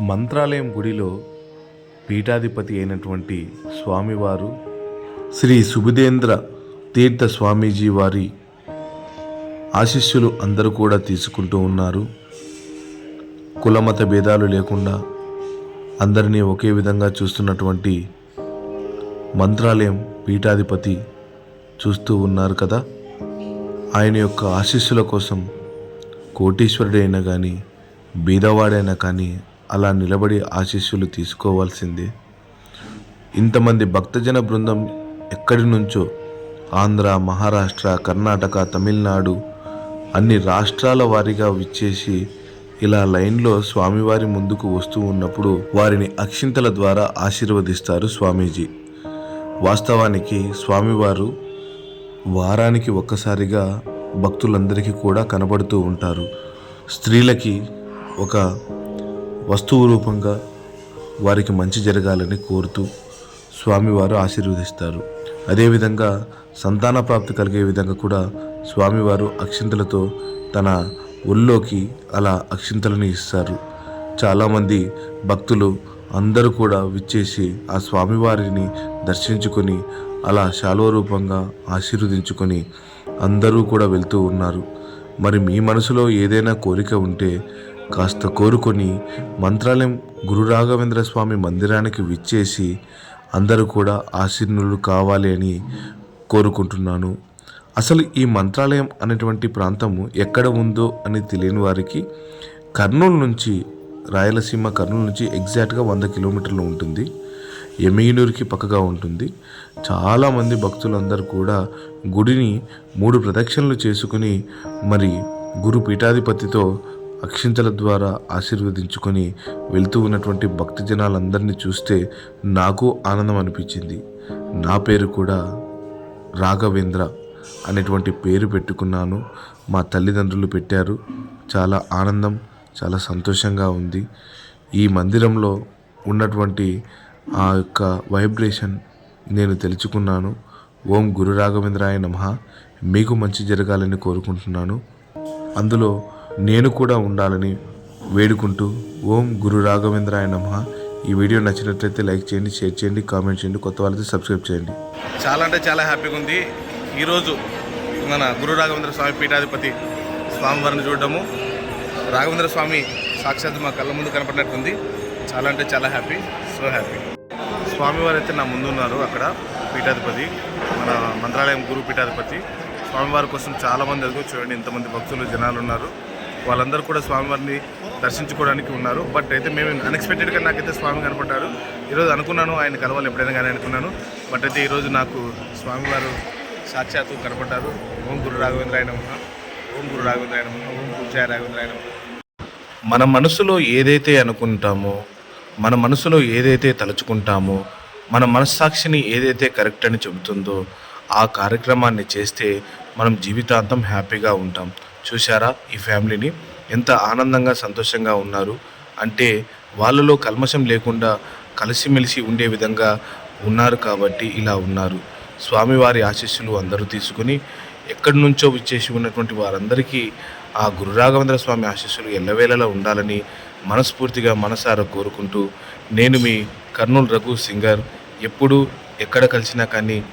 మంత్రాలయం గుడిలో పీఠాధిపతి అయినటువంటి స్వామివారు శ్రీ సుబుదేంద్ర తీర్థ స్వామీజీ వారి ఆశిస్సులు అందరూ కూడా తీసుకుంటూ ఉన్నారు. కులమత భేదాలు లేకుండా అందరినీ ఒకే విధంగా చూస్తున్నటువంటి మంత్రాలయం పీఠాధిపతి చూస్తూ ఉన్నారు కదా. ఆయన యొక్క ఆశీస్సుల కోసం కోటీశ్వరుడైనా కానీ బీదవాడైనా కానీ అలా నిలబడి ఆశీస్సులు తీసుకోవాల్సిందే. ఇంతమంది భక్తజన బృందం ఎక్కడి నుంచో ఆంధ్ర మహారాష్ట్ర కర్ణాటక తమిళనాడు అన్ని రాష్ట్రాల వారిగా విచ్చేసి ఇలా లైన్లో స్వామివారి ముందుకు వస్తూ ఉన్నప్పుడు వారిని అక్షింతల ద్వారా ఆశీర్వదిస్తారు స్వామీజీ. వాస్తవానికి స్వామివారు వారానికి ఒక్కసారిగా భక్తులందరికీ కూడా కనబడుతూ ఉంటారు. స్త్రీలకి ఒక వస్తువు రూపంగా వారికి మంచి జరగాలని కోరుతూ స్వామివారు ఆశీర్వదిస్తారు. అదేవిధంగా సంతాన ప్రాప్తి కలిగే విధంగా కూడా స్వామివారు అక్షింతలతో తన ఒళ్ళోకి అలా అక్షింతలను ఇస్తారు. చాలామంది భక్తులు అందరూ కూడా విచ్చేసి ఆ స్వామివారిని దర్శించుకొని అలా శాలువ రూపంగా ఆశీర్వదించుకొని అందరూ కూడా వెళ్తూ ఉన్నారు. మరి మీ మనసులో ఏదైనా కోరిక ఉంటే కాస్త కోరుకొని మంత్రాలయం గురు రాఘవేంద్ర స్వామి మందిరానికి విచ్చేసి అందరూ కూడా ఆశీర్నులు కావాలి అని కోరుకుంటున్నాను. అసలు ఈ మంత్రాలయం అనేటువంటి ప్రాంతము ఎక్కడ ఉందో అని తెలియని వారికి కర్నూలు నుంచి రాయలసీమ కర్నూలు నుంచి ఎగ్జాక్ట్గా వంద కిలోమీటర్లు ఉంటుంది. ఎమగినూరుకి పక్కగా ఉంటుంది. చాలామంది భక్తులందరూ కూడా గుడిని మూడు ప్రదక్షిణలు చేసుకుని మరి గురు పీఠాధిపతితో అక్షింతల ద్వారా ఆశీర్వదించుకొని వెళ్తూ ఉన్నటువంటి భక్తి జనాలందరినీ చూస్తే నాకు ఆనందం అనిపించింది. నా పేరు కూడా రాఘవేంద్ర అనేటువంటి పేరు పెట్టుకున్నాను. మా తల్లిదండ్రులు పెట్టారు. చాలా ఆనందం చాలా సంతోషంగా ఉంది. ఈ మందిరంలో ఉన్నటువంటి ఆ యొక్క వైబ్రేషన్ నేను తెలుసుకున్నాను. ఓం గురు రాఘవేంద్రాయ నమ. మీకు మంచి జరగాలని కోరుకుంటున్నాను. అందులో నేను కూడా ఉండాలని వేడుకుంటూ ఓం గురు రాఘవేంద్రాయ నమ. ఈ వీడియో నచ్చినట్లయితే లైక్ చేయండి షేర్ చేయండి కామెంట్ చేయండి కొత్త వాళ్ళకి సబ్స్క్రైబ్ చేయండి. చాలా అంటే చాలా హ్యాపీగా ఉంది. ఈరోజు మన గురు రాఘవేంద్ర స్వామి పీఠాధిపతి స్వామివారిని చూడడము. రాఘవేంద్ర స్వామి సాక్షాత్ మా కళ్ళ ముందు కనపడినట్టుంది. చాలా అంటే చాలా హ్యాపీ సో హ్యాపీ. స్వామివారు అయితే నా ముందు ఉన్నారు అక్కడ పీఠాధిపతి మన మంత్రాలయం గురు పీఠాధిపతి. స్వామివారి కోసం చాలామంది ఎదుగు చూడండి ఇంతమంది భక్తులు జనాలు ఉన్నారు. వాళ్ళందరూ కూడా స్వామివారిని దర్శించుకోవడానికి ఉన్నారు. బట్ అయితే మేము అన్ఎక్స్పెక్టెడ్గా నాకైతే స్వామి కనపడ్డారు. ఈరోజు అనుకున్నాను ఆయన కలవాలి ఎప్పుడైనా కానీ అనుకున్నాను. బట్ అయితే ఈరోజు నాకు స్వామివారు సాక్షాత్తు కనపడ్డారు. ఓం గురు రాఘవేంద్రాయన ఓం గురు రాఘవేంద్రాయన ఓం పూజాయ రాఘవేంద్రాయన మన మనసులో ఏదైతే అనుకుంటామో మన మనసులో ఏదైతే తలుచుకుంటామో మన మనస్సాక్షిని ఏదైతే కరెక్ట్ అని చెబుతుందో ఆ కార్యక్రమాన్ని చేస్తే మనం జీవితాంతం హ్యాపీగా ఉంటాం. చూశారా? ఈ ఫ్యామిలీని ఎంత ఆనందంగా సంతోషంగా ఉన్నారు. అంటే వాళ్ళలో కల్మషం లేకుండా కలిసిమెలిసి ఉండే విధంగా ఉన్నారు కాబట్టి ఇలా ఉన్నారు. స్వామివారి ఆశీస్సులు అందరూ తీసుకుని ఎక్కడి నుంచో విచ్చేసి ఉన్నటువంటి వారందరికీ ఆ గురు రాఘవేంద్ర స్వామి ఆశీస్సులు ఎల్లవేళలా ఉండాలని మనస్ఫూర్తిగా మనసారా కోరుకుంటూ నేను మీ కర్నూలు రఘు సింగర్. ఎప్పుడు ఎక్కడ కలిసినా కానీ